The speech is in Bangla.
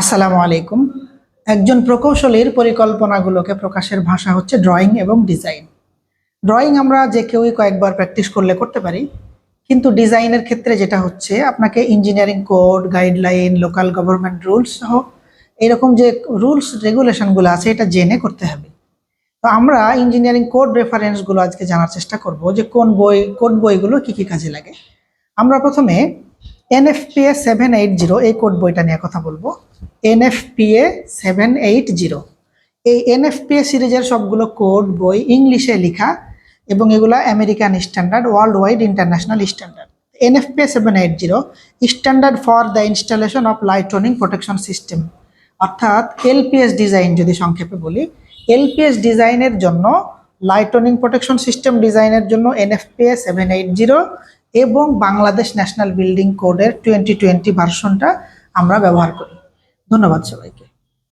আসসালামু আলাইকুম। একজন প্রকৌশলীর পরিকল্পনাগুলোকে প্রকাশের ভাষা হচ্ছে ড্রয়িং এবং ডিজাইন ড্রয়িং আমরা যে কেউই কয়েকবার প্র্যাকটিস করলে করতে পারি, কিন্তু ডিজাইনের ক্ষেত্রে যেটা হচ্ছে, আপনাকে engineering code guideline local government rules সহ এরকম যে রুলস রেগুলেশনগুলো আছে, এটা জেনে করতে হবে। তো আমরা ইঞ্জিনিয়ারিং কোড রেফারেন্সগুলো আজকে জানার চেষ্টা করব যে কোন বই, কোন বইগুলো কি কি কাজে লাগে। আমরা প্রথমে এনএফপিএ সেভেন এইট জিরো এই কোড বইটা নিয়ে কথা বলব। এনএফপিএ সেভেন এইট জিরো এই এনএফপিএ সিরিজের সবগুলো কোড, বই ইংলিশে লেখা এবং এগুলা American standard world wide international standard NFPA seven eight zero standard for the installation of lightning protection system অর্থাৎ এলপিএস ডিজাইন যদি সংক্ষেপে বলি, এলপিএস ডিজাইনের জন্য লাইটনিং প্রোটেকশন সিস্টেম ডিজাইনের জন্য এনএফপিএ সেভেন এইট জিরো এবং বাংলাদেশ ন্যাশনাল বিল্ডিং কোডের টোয়েন্টি টোয়েন্টি ভার্সনটা আমরা ব্যবহার করি। ধন্যবাদ সবাইকে।